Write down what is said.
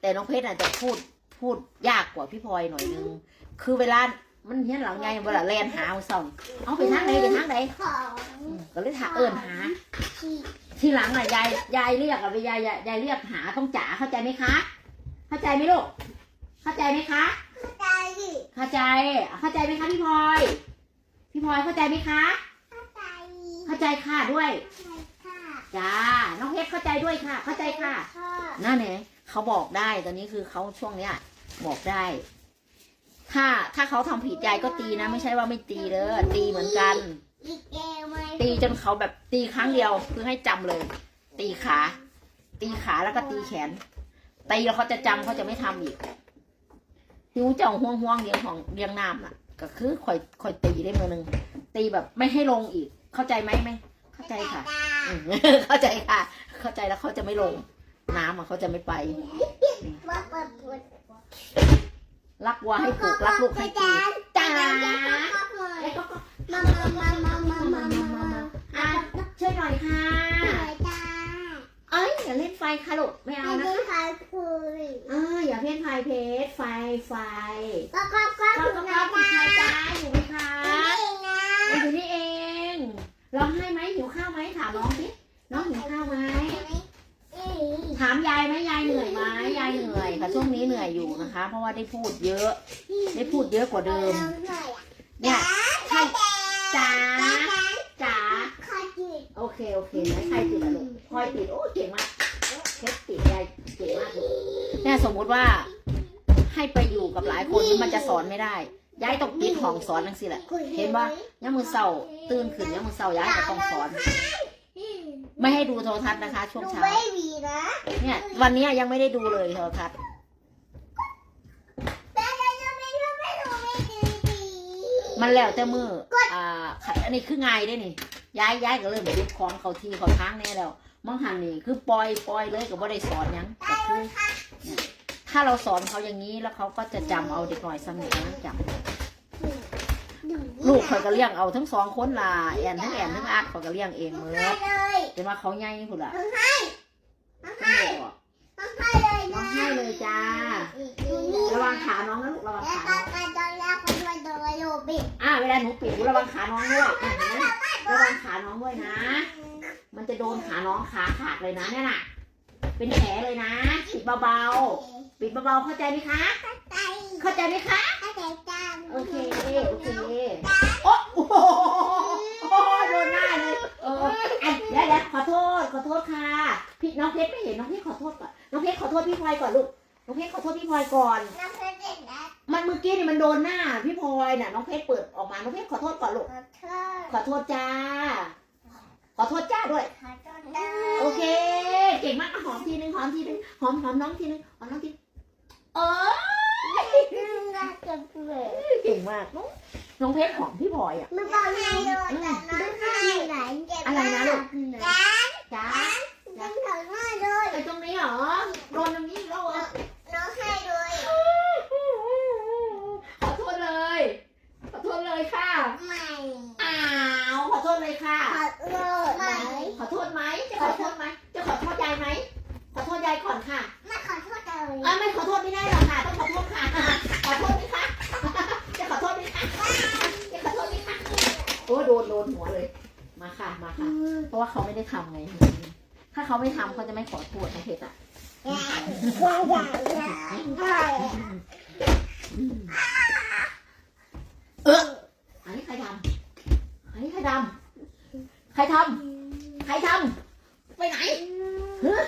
แต่น้องเพชรอาจจะพูดพูดยากกว่าพี่พลอยหน่อยนึง คือเวลา มันเห็นหลังไงเวลาแลนหาเอาซ่องเอาไปทางไหนไปทางไหนของอืมก็เลยถาเอิญหาที่ทีหลังอะยายยายเรียกอะยายยายยายเรียกหาต้องจ๋าเข้าใจไหมคะ เข้าใจไหมลูก เข้าใจไหมคะใจดิเข้าใจ เข้าใจไหมคะพี่พลอย พี่พลอยเข้าใจไหมคะใจเข้าใจค่ะด้วยใจค่ะจ้า น้องเพชรเข้าใจด้วยค่ะ เข้าใจค่ะค่ะนั่นเอง เขาบอกได้ตอนนี้คือเขาช่วงเนี้ย บอกได้ ถ้าถ้าเขาทำผิดยายก็ตีนะ ไม่ใช่ว่าไม่ตีเด้อตีเหมือนกันอีกเอวไหมตีจนเขาแบบตีครั้งเดียวคือให้จำเลย ตีขา ตีขาแล้วก็ตีแขนตีแล้วเขาจะจำเขาจะไม่ทำอีกหิวเจ้าห่วงห่วงๆเลี้ยงของเลี้ยงน้ำน่ะ ก็คือคอยคอยตีได้มือหนึ่งตีแบบไม่ให้ลงอีก เข้าใจไหมไหมเข้าใจค่ะอืมเข้าใจค่ะ เข้าใจแล้วเขาจะไม่ลง น้ำอะเขาจะไม่ไปรักวัวให้ปลูกรักลูกให้ตีจ้าจ้าแล้วก็ก็มามามามามามามาอะช่วยหน่อยค่ะจ้าเอ้ยอย่าเล่นไฟค่ะลูกไม่เอาไม่นะได้ใครคุยเอออย่าเพ่นไฟเพชรไฟไฟก็ก็ก็ก็ถูกก็นะก็จ้าคุณชายจ้าอยู่ไหมคะ เองนะ อยู่นี่เองร้องไห้ไหมหิวข้าวไหมถามน้องสิน้องหิวข้าวไหมถาม ยายไหมยายเหนื่อยไหมยายเหนื่อยค่ะช่วงนี้เหนื่อยอยู่นะคะ เพราะว่าได้พูดเยอะ ได้พูดเยอะกว่าเดิม เนี่ยใครจ๋าจ๋าจิตโอเคโอเคไหมใครติดอะลูกพลอยติดโอ้เก่งมากเพชรติดยายเก่งมากเลยเนี่ยสมมุติว่าให้ไปอยู่กับหลายคนมันจะสอนไม่ได้ยายต้องปิดห้องสอนนั่นสิแหละ เห็นปะยามมือเศร้าตื่นขึ้นยามมือเศร้าย้ายก็ต้องสอน ไม่ให้ดูโทรทัศน์นะคะ ช่วงดูเช้า ไม่มีนะเนี่ย วันนี้ยังไม่ได้ดูเลยโทรทัศน์แต่เราจะไม่ดูไม่ดูไม่ดีดีมันแล้วแต่มืออ่าขัดอันนี้คือไงได้นี่ ย้ายย้ายก็เริ่มยึดคอนเขาทีเขาทางแน่แล้วมองหันนี่คือปล่อยปล่อยเลยก็บ่ได้สอนหยังก็คือเนี่ยถ้าเราสอนเขาอย่างนี้แล้วเขาก็จะจำเอาเด็กหน่อยสนิทนะจำลูกคอยก็เลี้ยงเอาทั้งสองคนล่ะแอนทั้งแอนทั้งอาร์ตคอยก็เลี้ยงเองเมื่ให้อ เลยเป็นว่าเขาใหญ่พุ่นล่ะต้องให้ต้องให้ต้องบอกต้องให้เลยร้อนะงไห้เลยจ้า ระวังขาน้องนะลูกระวังแล้วขาก็น้องการตอนแรกคนมาโดนโยบิอ่าเวลาหนูปิดหนูระวังขาน้องด้วยอะเห็นไหมระวังขาน้องด้วยนะ มันจะโดนขาน้องขาขาดเลยนะเนี่ยน่ะ เป็นแผลเลยนะปิดเบาๆปิดเบาๆเข้าใจไหมคะ ใจเข้าใจไหมคะ เข้าใจจังโอเคโอเคโอ้โหโอ้โหโดนหน้าเลย เอออันเดี๋ยวเดี๋ยวขอโทษ ขอโทษค่ะ พี่ น้องเพชรไม่เห็นน้องเพชรขอโทษก่อน น้องเพชรขอโทษพี่พลอยก่อนลูก น้องเพชรขอโทษพี่พลอยก่อน น้ำเพชรเด็กนะมันเมื่อกี้นี่มันโดนหน้าพี่พลอยน่ะ น้องเพชรเปิดออกมา น้องเพชรขอโทษก่อนลูก ขอโทษขอโทษจ้า ขอโทษจ้าด้วย ขอโทษนะโอเค เก่งมากอะหอมทีนึงหอมทีนึงหอมหอมน้องทีนึงหอมน้องทีเออน่าจะเบื่อเก่งมาก น้องน้องเพชรหอมพี่พลอยอะ ไม่บอกให้เลยแต่น้องให้ไหนเจ็บอะไรนะลูกจ้า จ้า น้องถอยมาเลย ไปตรงนี้เหรอโดนตรงนี้อีกแล้วเหรอ น้องให้เลย ขอโทษเลย ขอโทษเลยค่ะ ไม่ อ้าวขอโทษเลยค่ะ ขอโทษไหม ขอโทษไหม จะขอโทษไหมจะขอโทษยายไหม ขอโทษยายก่อนค่ะไม่ขอโทษเลยอะไม่ขอโทษไม่ได้หรอกค่ะ ต้องขอโทษค่ะ ขอโทษไหมคะ จะขอโทษไหมคะ จะขอโทษไหมคะ โอ้โดนโดนหัวเลย มาค่ะ มาค่ะ เพราะว่าเขาไม่ได้ทำไง ถ้าเขาไม่ทำเขาจะไม่ขอโทษนะเพชรอะว่าอย่างไรเอออันนี้ใครทำอันนี้ใครทำใครทำใครทำ ไปไหนฮะ